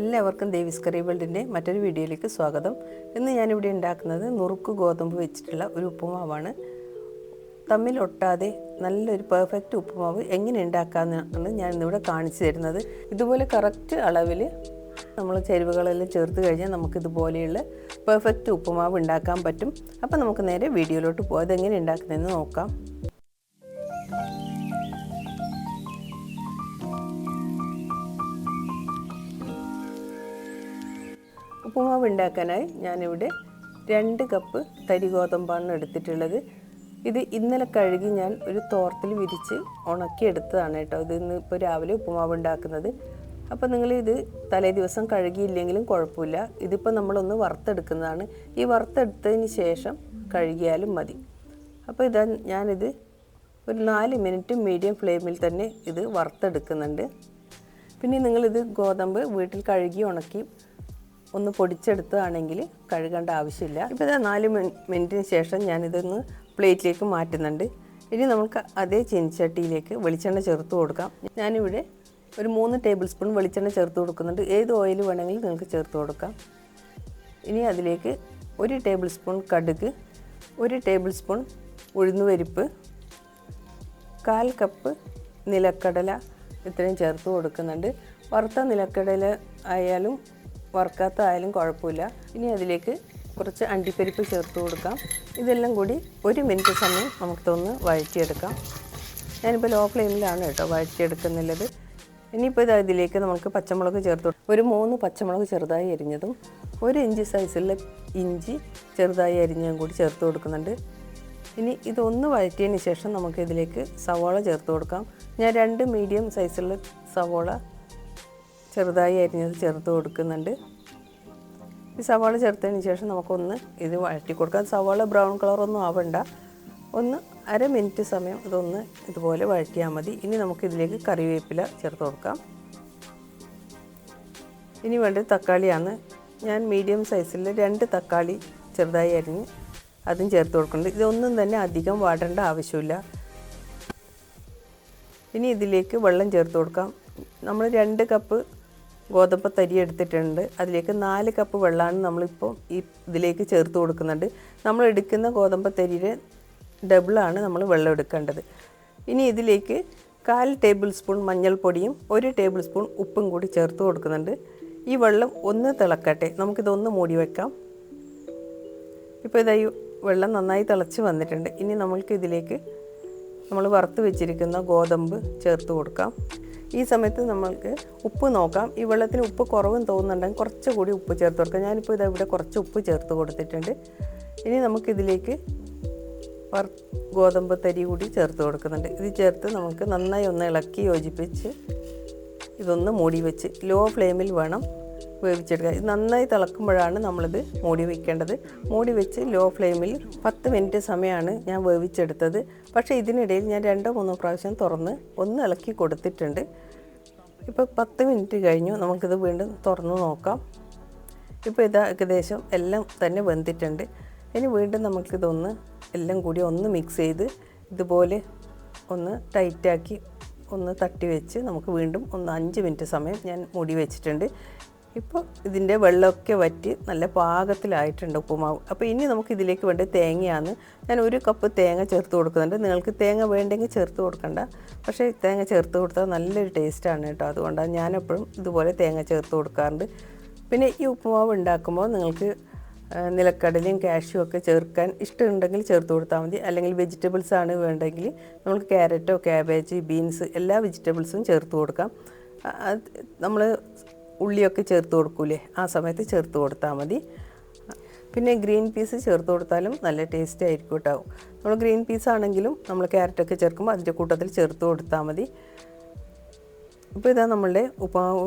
എല്ലാവർക്കും ദേവിസ് കറി വേൾഡിന്റെ മറ്റൊരു വീഡിയോയിലേക്ക് സ്വാഗതം. ഇന്ന് ഞാനിവിടെ ഉണ്ടാക്കുന്നത് നുറുക്ക് ഗോതമ്പ് വെച്ചിട്ടുള്ള ഒരു ഉപ്പുമാവാണ്. തമ്മിൽ ഒട്ടാതെ നല്ലൊരു പെർഫെക്റ്റ് ഉപ്പുമാവ് എങ്ങനെ ഉണ്ടാക്കാമെന്നാണ് ഞാൻ ഇന്നിവിടെ കാണിച്ചു തരുന്നത്. ഇതുപോലെ കറക്റ്റ് അളവിൽ നമ്മൾ ചേരുവകളെല്ലാം ചേർത്ത് കഴിഞ്ഞാൽ നമുക്ക് ഇതുപോലെയുള്ള പെർഫെക്റ്റ് ഉപ്പുമാവ് ഉണ്ടാക്കാൻ പറ്റും. അപ്പോൾ നമുക്ക് നേരെ വീഡിയോയിലോട്ട് പോകാം അതെങ്ങനെ ഉണ്ടാക്കുന്നതെന്ന് നോക്കാം. ഉപ്പുമാവ് ഉണ്ടാക്കാനായി ഞാനിവിടെ രണ്ട് കപ്പ് തരി ഗോതമ്പാണ് എടുത്തിട്ടുള്ളത്. ഇത് ഇന്നലെ കഴുകി ഞാൻ ഒരു തോർത്തിൽ വിരിച്ച് ഉണക്കിയെടുത്തതാണ് കേട്ടോ. ഇത് ഇന്ന് ഇപ്പോൾ രാവിലെ ഉപ്പുമാവ് ഉണ്ടാക്കുന്നത്. അപ്പോൾ നിങ്ങൾ ഇത് തലേ ദിവസം കഴുകിയില്ലെങ്കിലും കുഴപ്പമില്ല. ഇതിപ്പോൾ നമ്മളൊന്ന് വറുത്തെടുക്കുന്നതാണ്. ഈ വറുത്തെടുത്തതിന് ശേഷം കഴുകിയാലും മതി. അപ്പോൾ ഇതാ ഞാനിത് ഒരു നാല് മിനിറ്റ് മീഡിയം ഫ്ലെയിമിൽ തന്നെ ഇത് വറുത്തെടുക്കുന്നുണ്ട്. പിന്നെ നിങ്ങളിത് ഗോതമ്പ് വീട്ടിൽ കഴുകി ഉണക്കി ഒന്ന് പൊടിച്ചെടുത്തതാണെങ്കിൽ കഴുകേണ്ട ആവശ്യമില്ല. ഇപ്പോൾ ഇതാ നാല് മിനി- മിനിറ്റിന് ശേഷം ഞാനിതൊന്ന് പ്ലേറ്റിലേക്ക് മാറ്റുന്നുണ്ട്. ഇനി നമുക്ക് അതേ ചീനിച്ചട്ടിയിലേക്ക് വെളിച്ചെണ്ണ ചേർത്ത് കൊടുക്കാം. ഞാനിവിടെ ഒരു മൂന്ന് ടേബിൾ സ്പൂൺ വെളിച്ചെണ്ണ ചേർത്ത് കൊടുക്കുന്നുണ്ട്. ഏത് ഓയിൽ വേണമെങ്കിലും നിങ്ങൾക്ക് ചേർത്ത് കൊടുക്കാം. ഇനി അതിലേക്ക് ഒരു ടേബിൾ സ്പൂൺ കടുക് ഒരു ടേബിൾ സ്പൂൺ ഉഴുന്നുപരിപ്പ് കാൽ കപ്പ് നിലക്കടല ഇത്രയും ചേർത്ത് കൊടുക്കുന്നുണ്ട്. വറുത്ത നിലക്കടല ആയാലും വറുക്കാത്ത ആയാലും കുഴപ്പമില്ല. ഇനി അതിലേക്ക് കുറച്ച് അണ്ടിപ്പരിപ്പ് ചേർത്ത് കൊടുക്കാം. ഇതെല്ലാം കൂടി ഒരു മിനിറ്റ് സമയം നമുക്ക് തോന്ന് വഴറ്റിയെടുക്കാം. ഞാനിപ്പോൾ ലോ ഫ്ലെയിമിലാണ് കേട്ടോ വഴറ്റിയെടുക്കുന്നുള്ളത്. ഇനിയിപ്പോൾ ഇത് ഇതിലേക്ക് നമുക്ക് പച്ചമുളക് ചേർത്ത്. ഒരു മൂന്ന് പച്ചമുളക് ചെറുതായി അരിഞ്ഞതും ഒരു ഇഞ്ച് സൈസുള്ള ഇഞ്ചി ചെറുതായി അരിഞ്ഞതും കൂടി ചേർത്ത് കൊടുക്കുന്നുണ്ട്. ഇനി ഇതൊന്ന് വഴറ്റിയതിന് ശേഷം നമുക്ക് ഇതിലേക്ക് സവാള ചേർത്ത് കൊടുക്കാം. ഞാൻ രണ്ട് മീഡിയം സൈസുള്ള സവാള ചെറുതായി അരിഞ്ഞത് ചേർത്ത് കൊടുക്കുന്നുണ്ട്. ഈ സവാള ചേർത്തതിന് ശേഷം നമുക്കൊന്ന് ഇത് വഴറ്റി കൊടുക്കാം. സവാള ബ്രൗൺ കളറൊന്നും ആവണ്ട. ഒന്ന് അര മിനിറ്റ് സമയം ഇതൊന്ന് ഇതുപോലെ വഴറ്റിയാൽ മതി. ഇനി നമുക്ക് ഇതിലേക്ക് കറിവേപ്പില ചേർത്ത് കൊടുക്കാം. ഇനി വേണ്ടത് തക്കാളിയാണ്. ഞാൻ മീഡിയം സൈസിൽ രണ്ട് തക്കാളി ചെറുതായി അരിഞ്ഞ് അതും ചേർത്ത് കൊടുക്കുന്നുണ്ട്. ഇതൊന്നും തന്നെ അധികം വാടേണ്ട ആവശ്യമില്ല. ഇനി ഇതിലേക്ക് വെള്ളം ചേർത്ത് കൊടുക്കാം. നമ്മൾ രണ്ട് കപ്പ് ഗോതമ്പ് തരി എടുത്തിട്ടുണ്ട്. അതിലേക്ക് നാല് കപ്പ് വെള്ളമാണ് നമ്മളിപ്പോൾ ഈ ഇതിലേക്ക് ചേർത്ത് കൊടുക്കുന്നുണ്ട്. നമ്മൾ എടുക്കുന്ന ഗോതമ്പ് തരിയുടെ ഡബിളാണ് നമ്മൾ വെള്ളം എടുക്കേണ്ടത്. ഇനി ഇതിലേക്ക് കാൽ ടേബിൾ സ്പൂൺ മഞ്ഞൾപ്പൊടിയും ഒരു ടേബിൾ സ്പൂൺ ഉപ്പും കൂടി ചേർത്ത് കൊടുക്കുന്നുണ്ട്. ഈ വെള്ളം ഒന്ന് തിളക്കട്ടെ. നമുക്കിതൊന്ന് മൂടി വെക്കാം. ഇപ്പോൾ ഇതായി വെള്ളം നന്നായി തിളച്ച് വന്നിട്ടുണ്ട്. ഇനി നമ്മൾക്ക് ഇതിലേക്ക് നമ്മൾ വറുത്ത് വെച്ചിരിക്കുന്ന ഗോതമ്പ് ചേർത്ത് കൊടുക്കാം. ഈ സമയത്ത് നമ്മൾക്ക് ഉപ്പ് നോക്കാം. ഈ വെള്ളത്തിന് ഉപ്പ് കുറവും തോന്നുന്നുണ്ടെങ്കിൽ കുറച്ചുകൂടി ഉപ്പ് ചേർത്ത് കൊടുക്കാം. ഞാനിപ്പോൾ ഇതാ ഇവിടെ കുറച്ച് ഉപ്പ് ചേർത്ത് കൊടുത്തിട്ടുണ്ട്. ഇനി നമുക്കിതിലേക്ക് ഗോതമ്പ് തരി കൂടി ചേർത്ത് കൊടുക്കുന്നുണ്ട്. ഇത് ചേർത്ത് നമുക്ക് നന്നായി ഒന്ന് ഇളക്കി യോജിപ്പിച്ച് ഇതൊന്ന് മൂടി വെച്ച് ലോ ഫ്ലെയിമിൽ വേണം വേവിച്ചെടുക്കുക ഇത് നന്നായി തിളക്കുമ്പോഴാണ് നമ്മളിത് മൂടി വയ്ക്കേണ്ടത് മൂടി വെച്ച് ലോ ഫ്ലെയിമിൽ പത്ത് മിനിറ്റ് സമയമാണ് ഞാൻ വേവിച്ചെടുത്തത്. പക്ഷേ ഇതിനിടയിൽ ഞാൻ രണ്ടോ മൂന്നോ പ്രാവശ്യം തുറന്ന് ഒന്ന് ഇളക്കി കൊടുത്തിട്ടുണ്ട്. ഇപ്പോൾ പത്ത് മിനിറ്റ് കഴിഞ്ഞു. നമുക്കിത് വീണ്ടും തുറന്ന് നോക്കാം. ഇപ്പോൾ ഇത് ഏകദേശം എല്ലാം തന്നെ വെന്തിട്ടുണ്ട്. ഇനി വീണ്ടും നമുക്കിതൊന്ന് എല്ലാം കൂടി ഒന്ന് മിക്സ് ചെയ്ത് ഇതുപോലെ ഒന്ന് ടൈറ്റാക്കി ഒന്ന് തട്ടി വെച്ച് നമുക്ക് വീണ്ടും ഒന്ന് അഞ്ച് മിനിറ്റ് സമയം ഞാൻ മൂടി വെച്ചിട്ടുണ്ട്. ഇപ്പോൾ ഇതിന്റെ വെള്ളമൊക്കെ വറ്റി നല്ല പാകത്തിലായിട്ടുണ്ട് ഉപ്പുമാവ്. അപ്പോൾ ഇനി നമുക്ക് ഇതിലേക്ക് വേണ്ട തേങ്ങയാണ്. ഞാൻ ഒരു കപ്പ് തേങ്ങ ചേർത്ത് കൊടുക്കുന്നുണ്ട്. നിങ്ങൾക്ക് തേങ്ങ വേണ്ടെങ്കിൽ ചേർത്ത് കൊടുക്കണ്ട. പക്ഷേ തേങ്ങ ചേർത്ത് കൊടുത്താൽ നല്ലൊരു ടേസ്റ്റാണ് കേട്ടോ. അതുകൊണ്ടാണ് ഞാനെപ്പോഴും ഇതുപോലെ തേങ്ങ ചേർത്ത് കൊടുക്കാറുണ്ട്. പിന്നെ ഈ ഉപ്പുമാവ് ഉണ്ടാക്കുമ്പോൾ നിങ്ങൾക്ക് നിലക്കടലയും കാഷ്യും ഒക്കെ ചേർക്കാൻ ഇഷ്ടമുണ്ടെങ്കിൽ ചേർത്ത് കൊടുത്താൽ മതി. അല്ലെങ്കിൽ വെജിറ്റബിൾസ് ആണ് വേണ്ടെങ്കിൽ നമുക്ക് ക്യാരറ്റോ ക്യാബേജ് ബീൻസ് എല്ലാ വെജിറ്റബിൾസും ചേർത്ത് കൊടുക്കാം. നമ്മൾ ഉള്ളിയൊക്കെ ചേർത്ത് കൊടുക്കൂലേ? ആ സമയത്ത് ചേർത്ത് കൊടുത്താൽ മതി. പിന്നെ ഗ്രീൻ പീസ് ചേർത്ത് കൊടുത്താലും നല്ല ടേസ്റ്റ് ആയിരിക്കും കേട്ടോ. നമ്മൾ ഗ്രീൻ പീസ് ആണെങ്കിലും നമ്മൾ ക്യാരറ്റൊക്കെ ചേർക്കുമ്പോൾ അതിന്റെ കൂട്ടത്തിൽ ചേർത്ത് കൊടുത്താൽ മതി. ഇപ്പോൾ ഇതാ നമ്മളുടെ ഉപ്പാവ്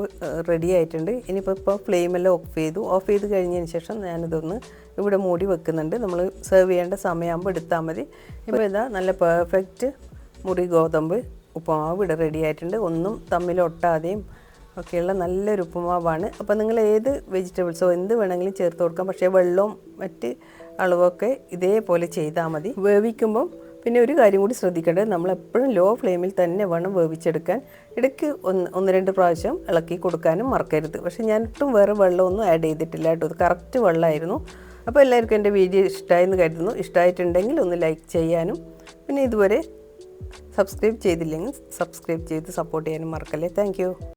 റെഡി ആയിട്ടുണ്ട്. ഇനിയിപ്പോൾ ഇപ്പോൾ ഫ്ലെയിമെല്ലാം ഓഫ് ചെയ്തു. ഓഫ് ചെയ്ത് കഴിഞ്ഞതിന് ശേഷം ഞാനിതൊന്ന് ഇവിടെ മൂടി വെക്കുന്നുണ്ട്. നമ്മൾ സെർവ് ചെയ്യേണ്ട സമയമാകുമ്പോൾ എടുത്താൽ മതി. ഇപ്പോൾ ഇതാ നല്ല പെർഫെക്റ്റ് മുറി ഗോതമ്പ് ഉപ്പാവ് ഇവിടെ റെഡി ആയിട്ടുണ്ട്. ഒന്നും തമ്മിൽ ഒട്ടാതെയും ഒക്കെയുള്ള നല്ലൊരു ഉപ്പുമാവാണ്. അപ്പോൾ നിങ്ങൾ ഏത് വെജിറ്റബിൾസോ എന്ത് വേണമെങ്കിലും ചേർത്ത് കൊടുക്കാം. പക്ഷേ വെള്ളവും മറ്റ് അളവൊക്കെ ഇതേപോലെ ചെയ്താൽ മതി. വേവിക്കുമ്പം പിന്നെ ഒരു കാര്യം കൂടി ശ്രദ്ധിക്കേണ്ടത് നമ്മൾ എപ്പോഴും ലോ ഫ്ലെയിമിൽ തന്നെ വേണം വേവിച്ചെടുക്കാൻ. ഇടയ്ക്ക് ഒന്ന് ഒന്ന് രണ്ട് പ്രാവശ്യം ഇളക്കി കൊടുക്കാനും മറക്കരുത്. പക്ഷേ ഞാൻ ഒട്ടും വേറെ വെള്ളമൊന്നും ആഡ് ചെയ്തിട്ടില്ല കേട്ടോ. ഇത് കറക്റ്റ് വെള്ളമായിരുന്നു. അപ്പോൾ എല്ലാവർക്കും എന്റെ വീഡിയോ ഇഷ്ടമായെന്ന് കരുതുന്നു. ഇഷ്ടമായിട്ടുണ്ടെങ്കിൽ ഒന്ന് ലൈക്ക് ചെയ്യാനും പിന്നെ ഇതുവരെ സബ്സ്ക്രൈബ് ചെയ്തില്ലെങ്കിൽ സബ്സ്ക്രൈബ് ചെയ്ത് സപ്പോർട്ട് ചെയ്യാനും മറക്കല്ലേ. താങ്ക്